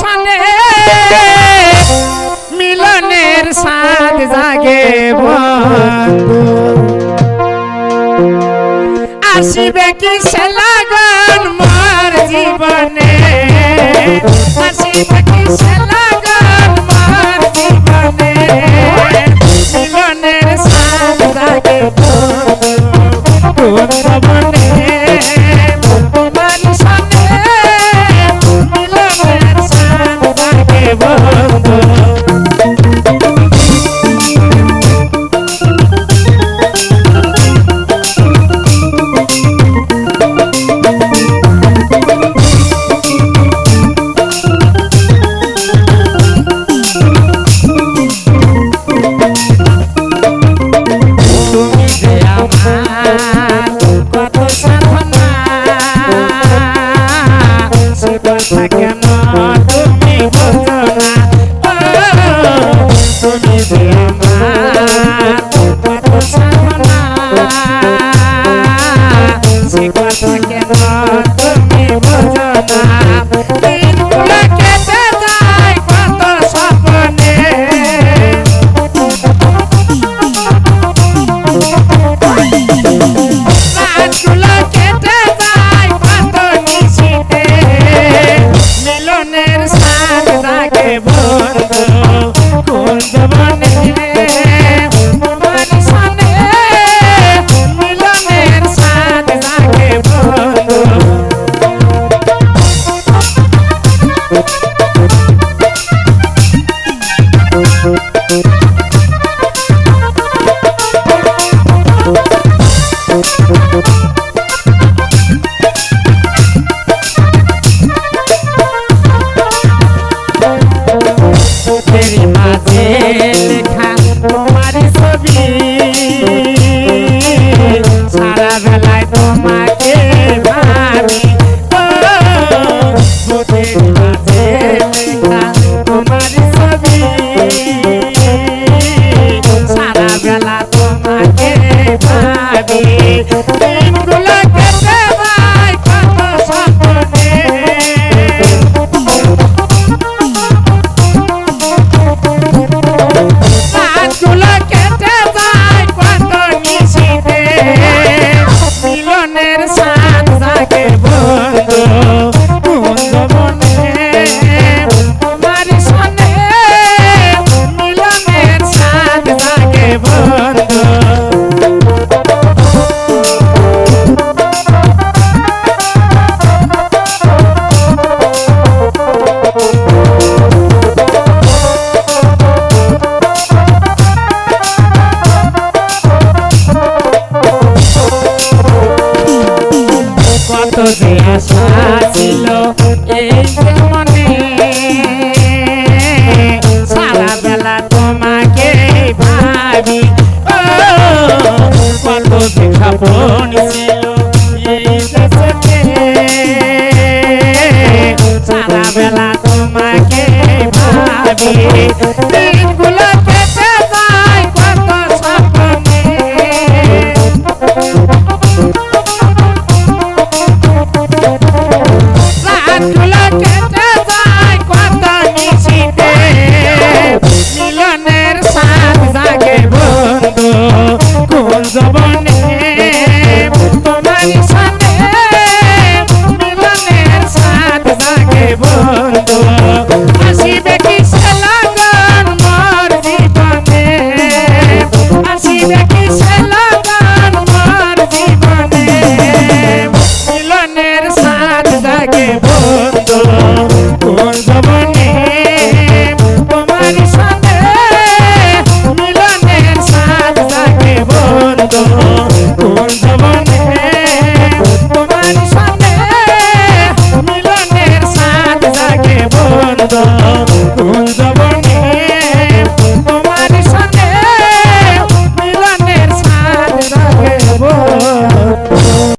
সঙ্গে মিলনের সাথ জাগে আসিবে কি সেলাগন মার জীবনে? আসিবে কি সেলা Ah, মাঝে লেখা তোমার ছবি। Okay, baby. Who's